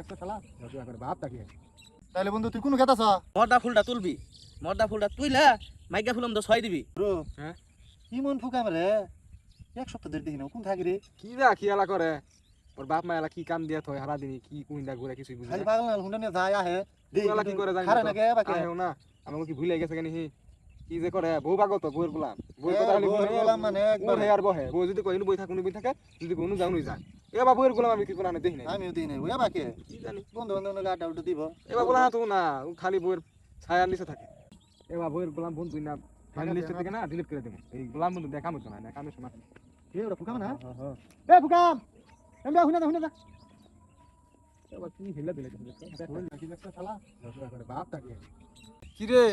দেখছ শালা? তাইলে বন্ধু তুই কোন খেতাছ মর্দা ফুলটা তুলবি। মর্দা ফুলটা তুইলা মাইকা ফুলম তো ছয় দিবি। ব্রো হ্যাঁ? কি মন ফুকাম রে এক সপ্তাহ ধরে দেখি না কোন থাকি রে? কি দা কি এলা করে? ওর বাপ মা এলা কি কাম দিয়া থয় হারা দিন কি কুইন্দা ঘুরে কিছুই বুঝে খালি পাগল না হুন্ডা নিয়ে যায় আহে। দেই কি করে জানি খারে না। কে বাকে? আহেও না আমাকে কি ভুলে গেছে কেন হি? কি যে করে বউ পাগল তো বউয়ের গোলাম। বউয়ের কথা গোলাম মানে একবারে। আর বহে। বউ যদি কইনু বই থাকুন বই থাকে যদি কোনো যাও নুই যায়। এবার বউয়ের গোলাম আমি কি দেখি না আমিও নাই ওয়া বাকে? কি বন্ধু বান্ধব নাকি আড্ডা উড্ডা দিব। এবার গোলাম তো না খালি ছায়ার নিচে থাকে। গোলাম বন্ধু না ফাইনাল লিস্ট থেকে না। ডিলিট করে দেবো। এই গোলাম বন্ধু দেখা মতো না না। এ ওরা ফুকাম না? এ ফুকাম! হুনা দা হুনা দা এবার কি হিলা দিলে শালা? বাপ তাকে। কিরে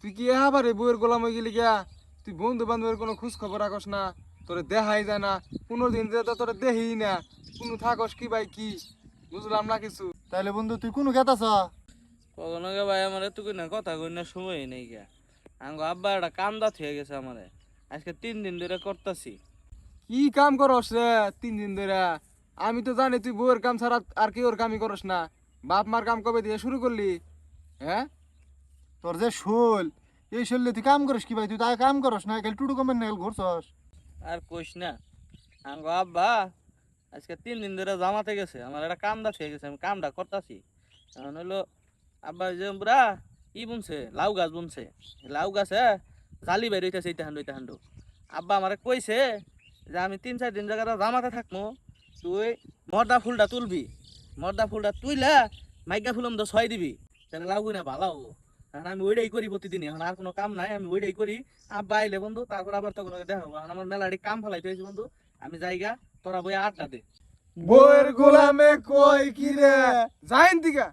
তুই কি এবারে বইয়ের গোলাম হয়ে গেলি গিয়া? তুই বন্ধু বান্ধবের কোনো খোঁজ খবর রাখস না? তোরে দেখাই যায় না। কোনো দিন যে তোরে দেহি না। কোনো থাকস কি ভাই কি? বুঝলাম না কিছু। তাইলে বন্ধু তুই কোন খেতাছ কখনো গে ভাই আমার এত না কথা কই না সময় নেই গে। আঙ্গ আব্বা একটা কান্দা থয়ে গেছে আমারে। আজকে তিন দিন ধরে করতাছি। কি কাম করস রে তিন দিন ধরে? আমি তো জানি তুই বউয়ের কাম ছাড়া আর কি ওর কামই করস না। বাপ মার কাম কবে দিয়ে শুরু করলি? হ্যাঁ? তোর যে শোল এই শোললে তুই কাম করিস কি ভাই? তুই তাই কাম করস না? খালি টুটু কমেন না ঘুরছস? আর কইস না। আঙ্গ আব্বা আজকে তিন দিন ধরে জামাতে গেছে, আমার একটা কামদা থয়ে গেছে, আমি কামটা করতাছি। এখন হলো আব্বা যে বুড়া ই বুনছে, লাউ গাছ বুনছে। লাউ গাছে জালি বের হইতেছে এইটা হান্ডু এইটা হান্ডু। আব্বা আমারে কইছে যে আমি তিন চার দিন জায়গাটা জামাতে থাকব তুই মর্দা ফুলটা তুলবি। মর্দা ফুলটা তুইলা মাইকা ফুলম তো ছয় দিবি। তাহলে লাউ না ভালো কারণ আমি ওইটাই করি প্রতিদিন এখন আর কোনো কাম নাই, আমি ওইটাই করি। আব্বা আইলে বন্ধু, তারপর আবার তখন দেখাবো এখন আমার মেলাটি কাম ফেলাইতে হয়েছে বন্ধু, আমি যাইগা, তোরা বই আটটা দে। বউয়ের গোলামে কই কি রে যাইন দিগা।